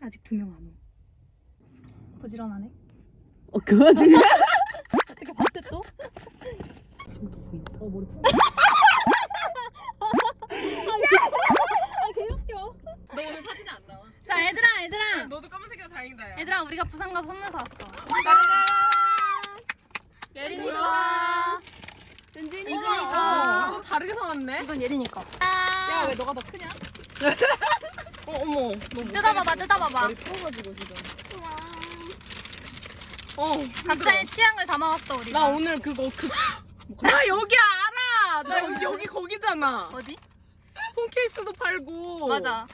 아직 두 명 안 오. 부지런하네. 어, 그 와중에? 어떻게 봤대 또? 친구도 보인다. 어 머리 푸. 아 개웃겨. 너 오늘 사진이 안 나와. 자 얘들아 얘들아 너도 까만색이라 다행이다. 야. 얘들아 우리가 부산 가서 선물 사왔어. 예린이 뭐야? 거. 은진이 아, 너 다르게 사왔네. 이건 예린이 거. 야, 왜 너가 더 크냐? 어, 어머. 너 뜯어봐봐 뜯어봐봐. 머리 풀어가지고 지금. 어, 각자의 취향을 담아왔어 우리가. 나 오늘 그거 그. 나 여기 알아. 나 여기, 여기 거기잖아. 어디? 폰 케이스도 팔고. 맞아.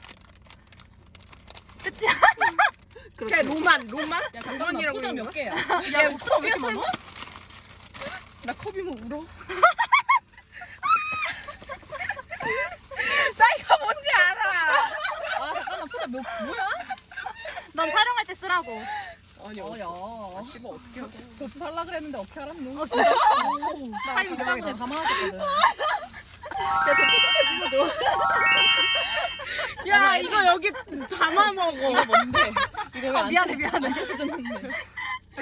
그치? 그래 로만 로만. 야 잠깐만, 포장 몇 개야? 야 포장 왜 이렇게 많아? 나 컵이면 울어. 나 이거 뭔지 알아. 아 잠깐만 포장 몇 뭐야? 넌 촬영할 때 쓰라고. 아니 어야 아, 씨발 어떻게 하고? 접수 살라 그랬는데 어떻게 알았노? 어 진짜? 나 타이밍 잠깐 전에. 다 말았거든. 야 이거 여기 담아 먹어. 이거 뭔데? 이거 아, 미안해 미안해. 줬는데?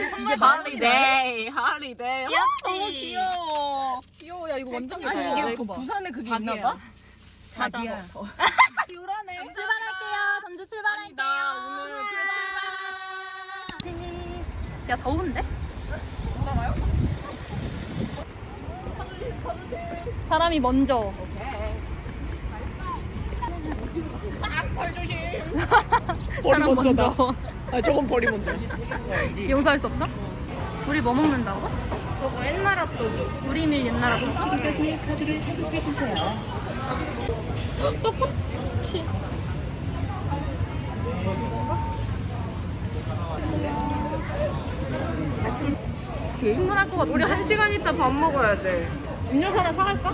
선물 하리데이 하리데이. 귀엽지? 너무 귀여워. 귀여워 야 이거 완전 아니 예뻐. 이게 이거 그 봐. 부산에 그게. 있나 봐? 자기야. 유라네. 출발할게요. 전주 출발할게요. 나 오늘 그 출발. 야 더운데? 사람이 먼저. 버리 사람 먼저다. 먼저. 아 저건 버리 먼저. 용서할 수 없어? 우리 뭐 먹는다고? 저거 옛날 핫도그. 우리 밀 옛날 하고. 떡꼬치. 충분할 것 같아. 우리 한 시간 있다 밥 먹어야 돼. 음료수 하나 사갈까?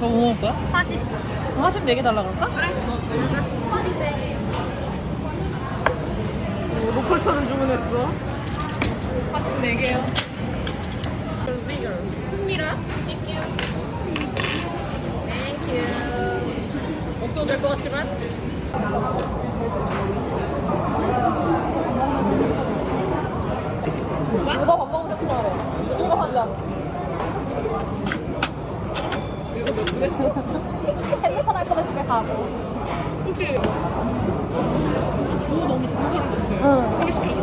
너 뭐 먹을 거야? 40. 하십 네개 달라 그럴까? 오, 로컬처럼 주문했어. 44개요. 흥미라? Thank you. Thank you. 없어도 될 것 같지만. 누가 밥 먹으면 조금 한 잔. 핸드폰 할 거면 집에 가고. 혹시 주호 너무 좋은 사람 같아. 응. 소개시켜줘.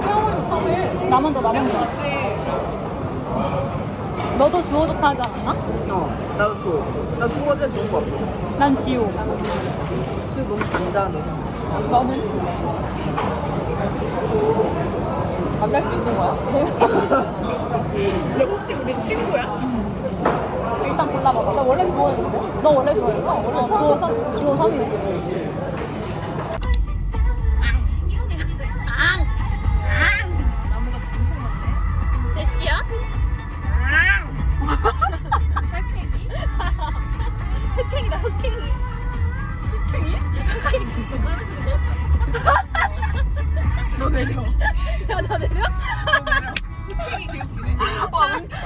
태영은 좋다며. 나 먼저 나 먼저. 너도 주호 좋다 하지 않았나? 어, 나도 주호. 나 주호가 제일 좋은 거 같아. 난 지호. 지호 너무 잔잔해. 너는? 만날 수 있는 거야? 너 혹시 우리 친구야? 일단 골라봐봐. 나 원래 좋아했는데. 너 원래 좋아했어? 어, 주호 3, 주호 3이네. 앙! 앙! 나무가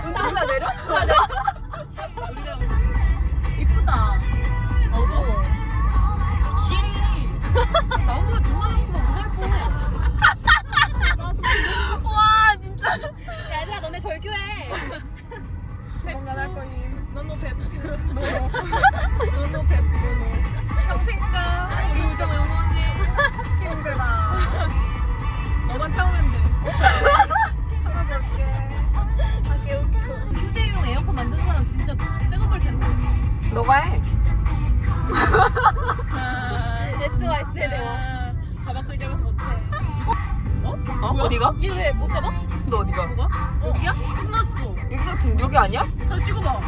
엄청 많네. 여기 아니야? 자 찍어봐.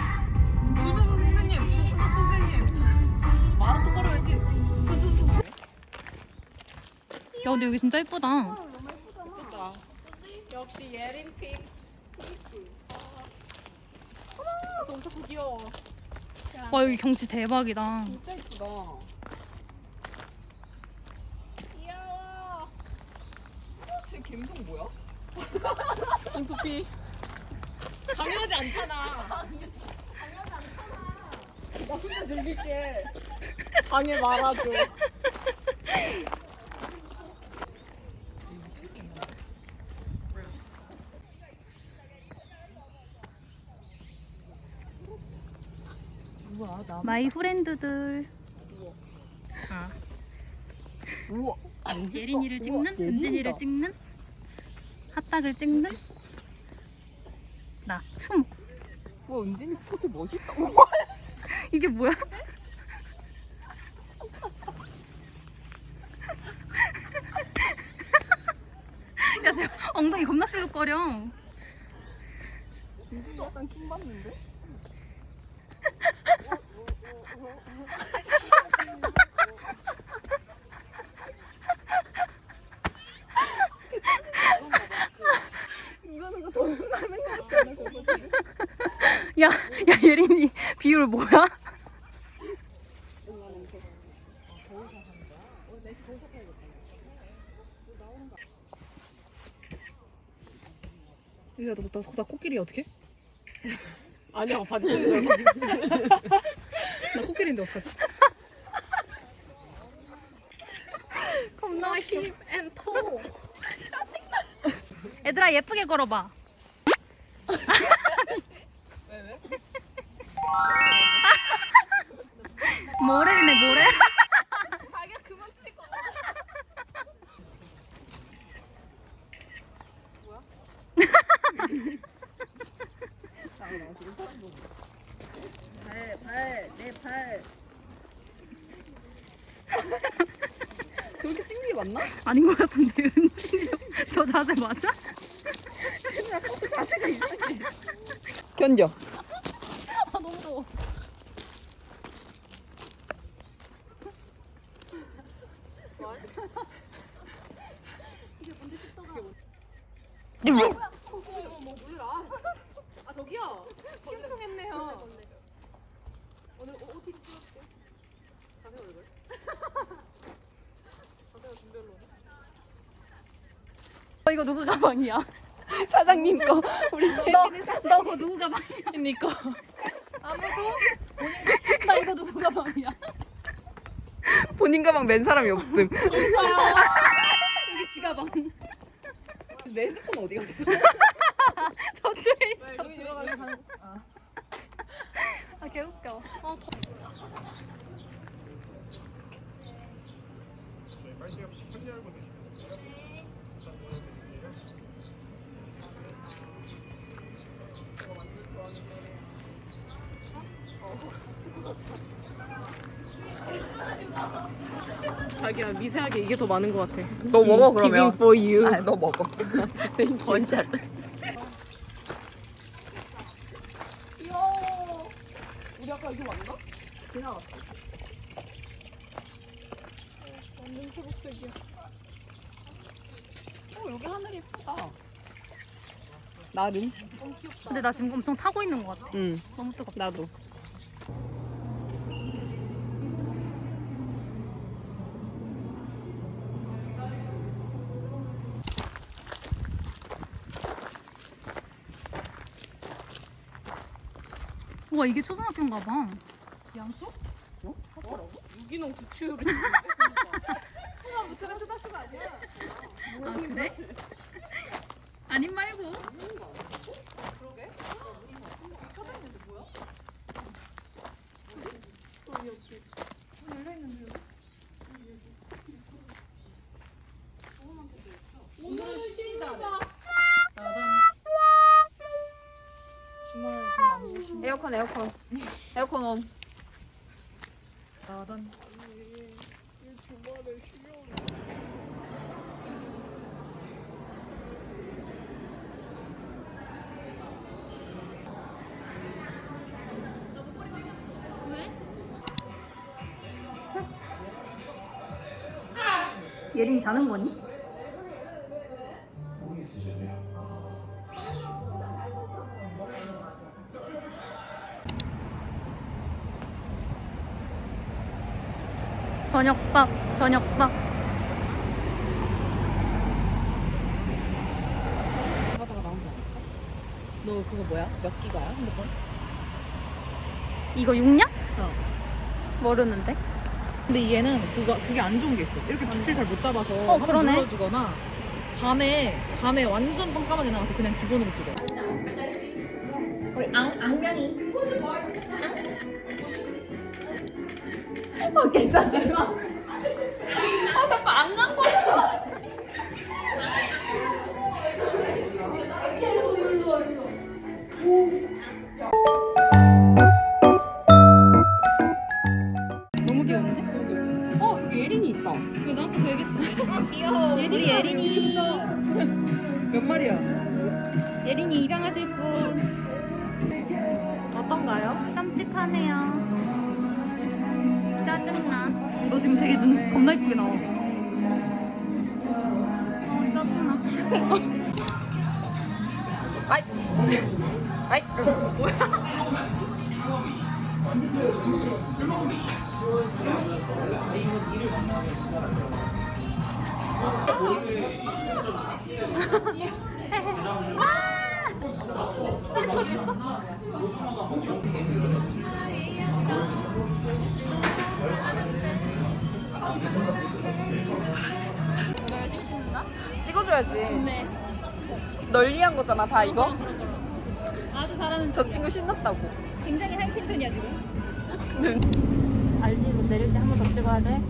주수수 선생님, 주수수 선생님. 참, 말은 똑바로 해야지. 주수수. 야 근데 여기 진짜 예쁘다. 예쁘다. 역시 예린 픽. 아, 너무 자꾸 귀여워. 와 여기 경치 대박이다. 진짜 이쁘다. 귀여워. 쟤 감성 뭐야? 인프피. 당연하지 않잖아. 나 혼자 즐길게. 방해 말아줘. 마이 프렌드들. 우와. 예린이를 찍는, 은진이를 찍는, 핫닭을 찍는. 나. 흠, 와 은진이 포즈 멋있다. 이게 뭐야? 야, 지금 엉덩이 겁나 실룩거려. 은진이 약간 킹 받는데? 이거는 같잖아 저거. 야, 야, 예린이 비율 뭐야? 야, 너, 나, 나 코끼리 어떻게? 아니야, 봐주세요. 나 코끼리인데 어떡하지? 겁나 힙앤 토. 얘들아 예쁘게 걸어봐. 모래네 모래. 자기가 그만 찍어. 발, 발, 내 발. 저렇게 찍는 게 맞나? 아닌 것 같은데 은진이 저, 저 자세 맞아? 자세가 이상해. 견뎌. 아 너무 더워. 이거 누구 가방이야? 사장님 거 우리 너, 너 그거 누구 가 방이야? 니꺼. 아무도? 나 이거 누구 가 방이야? 본인 가방 맨 사람이 없음. 여기 지 가방. 내 핸드폰 어디 갔어? 저쪽에 있어. 여기 들어가서 자기야 미세하게 이게 더 많은 것 같아. 너 먹어 그러면. Giving for you. 아, 너 먹어. 원샷. 귀여워. 우리 아까 이거 맞나? 지나갔어. 완전 초록색이야. 어, 여기 하늘이 예쁘다. 나름? 근데 나 지금 엄청 타고 있는 것 같아. 응, 너무 뜨겁다. 나도. 와 이게 초등학교인가 봐. 양수? 어? 유기농 부추를. 초등부터는 초등학교가 아니야. 아 그래? 아님 말고. 그러게. 켜져 있는데 뭐야? 문 열려 있는데. 오늘은 쉬다. 에어 에어컨. 에어컨 에어컨 온 예린이 자는 거니? 저녁밥, 저녁밥. 하다가? 너 그거 뭐야? 몇 기가야 핸드폰? 이거 6냐? 어. 모르는데. 근데 얘는 그거 그게 안 좋은 게 있어. 이렇게 빛을 잘 못 잡아서 어, 한번 그러네. 눌러주거나 밤에 밤에 완전 깜깜하게 나와서 그냥 기본으로 찍어. 아 괜찮지 열심히 찍는다? 찍어줘야지 네. 널리 한 거잖아 다 이거 잘하는 저 친구 신났다고 굉장히 하이 텐션이야 지금. 근데 알지? 너 내릴 때 한 번 더 찍어야 돼.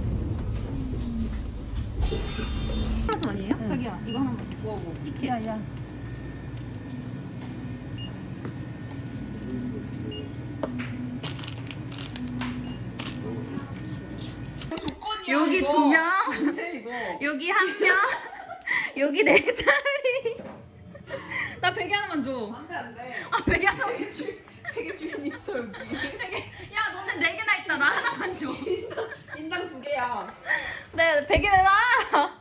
플러스 아니에요? 자기야 이거 하나만. 뭐 뭐. 야야. 여기 두 명, 여기 한 명, 여기 네 베개 하나만 줘. 안돼 안돼 아 베개 하나만 줘. 되게 주인 있어 여기 야 너네 네 개나 있다. 나 하나만 줘. 인당 두 개야 네, 베개 내놔.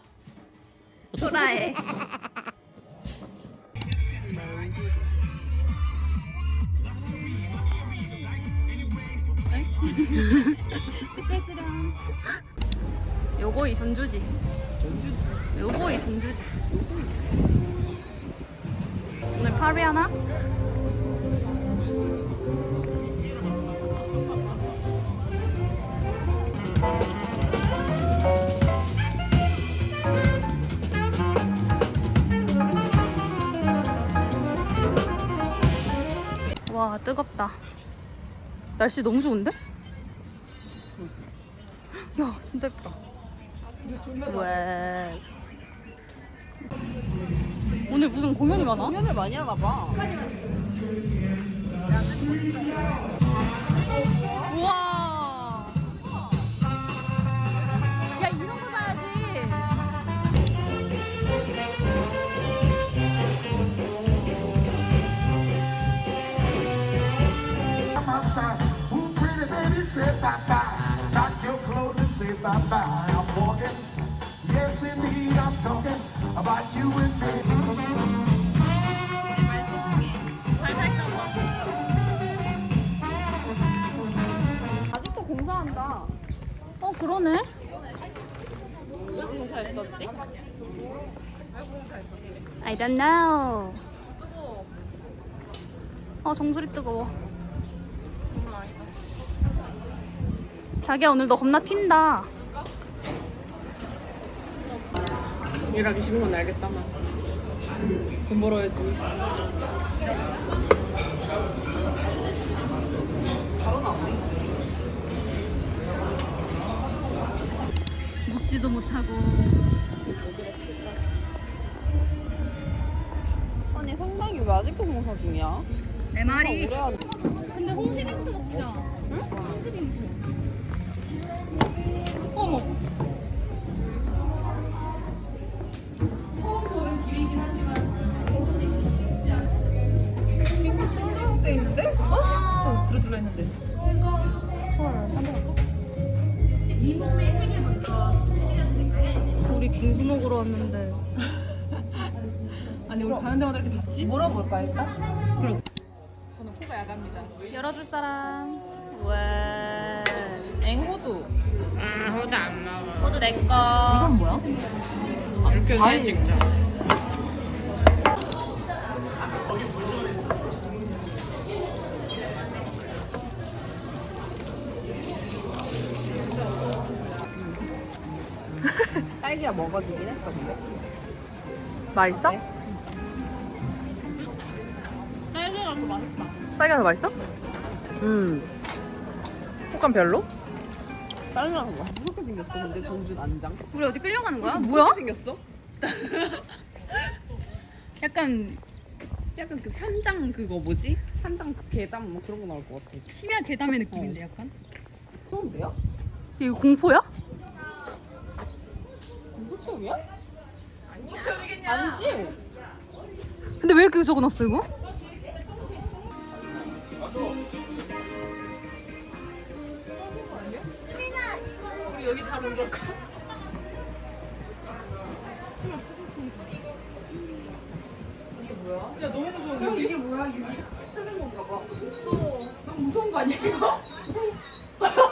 소라해. 특별 수령. 요거 이 전주지. 요거 이 전주지. 오늘 파리 하나? 와 뜨겁다. 날씨 너무 좋은데? 야 진짜 예쁘다. 왜? 오늘 무슨 공연이 많아? 공연을 많이 하나 봐 우와. 야 이런 거 봐야지. outside. Ooh, pretty baby, say bye bye. Pack your clothes and say bye bye. I'm walking. Yes, indeed, I'm talking about you and me. 아직도 공사한다 어 그러네. 어디 공사했었지? I don't know. 어 정수리 뜨거워. 자기야 오늘 너 겁나 튄다. 일하기 싫은 건 알겠다만 돈 벌어야지. 바로 나오네 묵지도 못하고. 아니 성당이 왜 아직도 공사 중이야? 내 공사 오래 하는 근데 홍 어머. 어? 했는데. 우리 빙수 먹으러 왔는데 아니 우리 가는 데마다 이렇게 닫지? 물어볼까 일단? 저는 코가 야갑니다. 열어줄 사람. 와. 앵호두. 호두 내 거. 이건 뭐야? 이렇게 사진 찍자. 딸기가 먹어지긴 했어 근데. 맛있어? 쌀쌀하고 맛있다. 딸기가 더 맛있어? 음. 식감 별로? 딸기랑 뭐 무섭게 생겼어 근데 전주 난장. 우리 어디 끌려가는 거야? 무섭게 뭐야? 생겼어? 약간 약간 그 산장 그거 뭐지? 산장 그 계단 뭐 그런 거 나올 것 같아. 심야 대담의 느낌인데 약간. 처음이야? 이거 공포야? 이거 처음이야? 아니지? 근데 왜 이렇게 적어놨어 이거? 우리 여기 잘온 걸까? 야 너무 무서운데 이게 뭐야 이게 쓰는 건가 봐 무서워 너무 무서운 거 아니야 이거?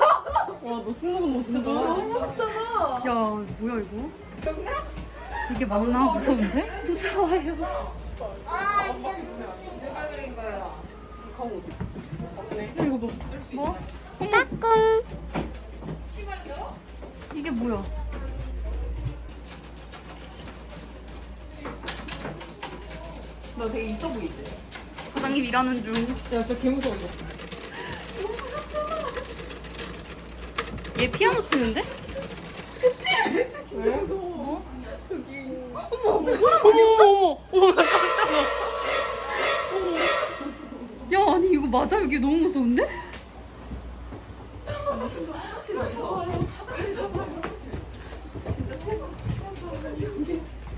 와너 승모가 멋있다 너무 무섭잖아 야 뭐야 이거? 이게 맞나? 무서운데? 무서워요. 이거 봐 뭐? 따꿍. 이게 뭐야? 너 되게 있어 보이지? 사장님 일하는 중. 야 진짜 개 무서워 이거 얘 피아노 치는데? 왜? 무서워 어머 어머 어머 나 깜짝이야. 야 아니 이거 맞아? 여기 너무 무서운데?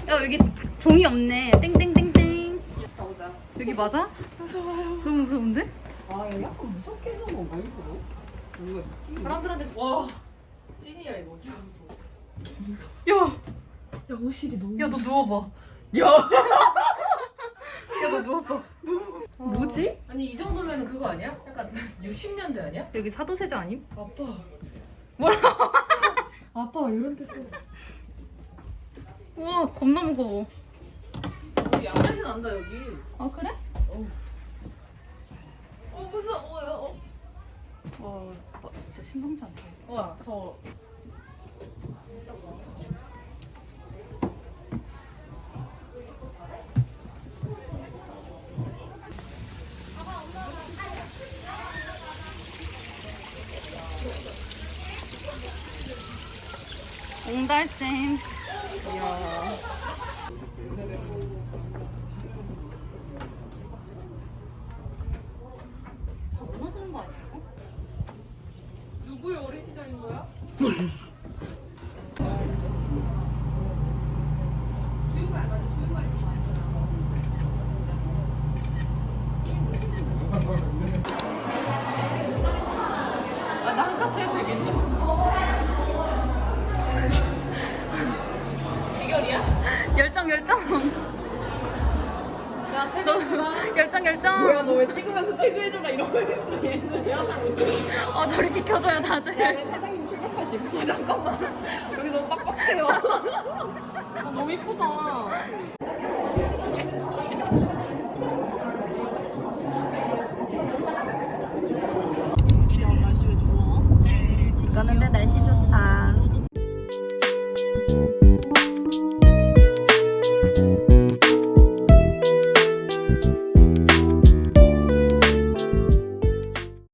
야 여기 종이 없네. 땡땡땡땡. 여기 맞아? 무서워요. 너무 무서운데? 아, 약간 무섭게 해놓은 건가, 일부러? 사람들한테 와 찐이야 이거 야, 야 호실이 너무 야 너 누워봐. 야 야 너 누워봐. 뭐지? 아니 이 정도면 그거 아니야? 약간 60년대 아니야? 여기 사도세자 아님? 아빠 아빠 이런 데서 우와 겁나 무거워. 여기 양냄새 난다 여기 아 그래? 어 무서워요 와 아, 진짜 심상치 않다. 와저 옹달샘. 다 무너지는 거 아니야? 누구의 어린 시절인 거야? 아나 한카트 해도 되겠다 해결이야? 열정 열정. 너 열정 열정. 뭐야, 너 왜 찍으면서 태그해줘라 이러고 있어, 얘는. 야, 잘 못해. 어 저리 비켜줘요 야, 다들. 왜 사장님 출격하시고. 야, 잠깐만. 여기 너무 빡빡해요. 어, 너무 이쁘다. 야 날씨 왜 좋아? 집 가는데 날씨 좋다.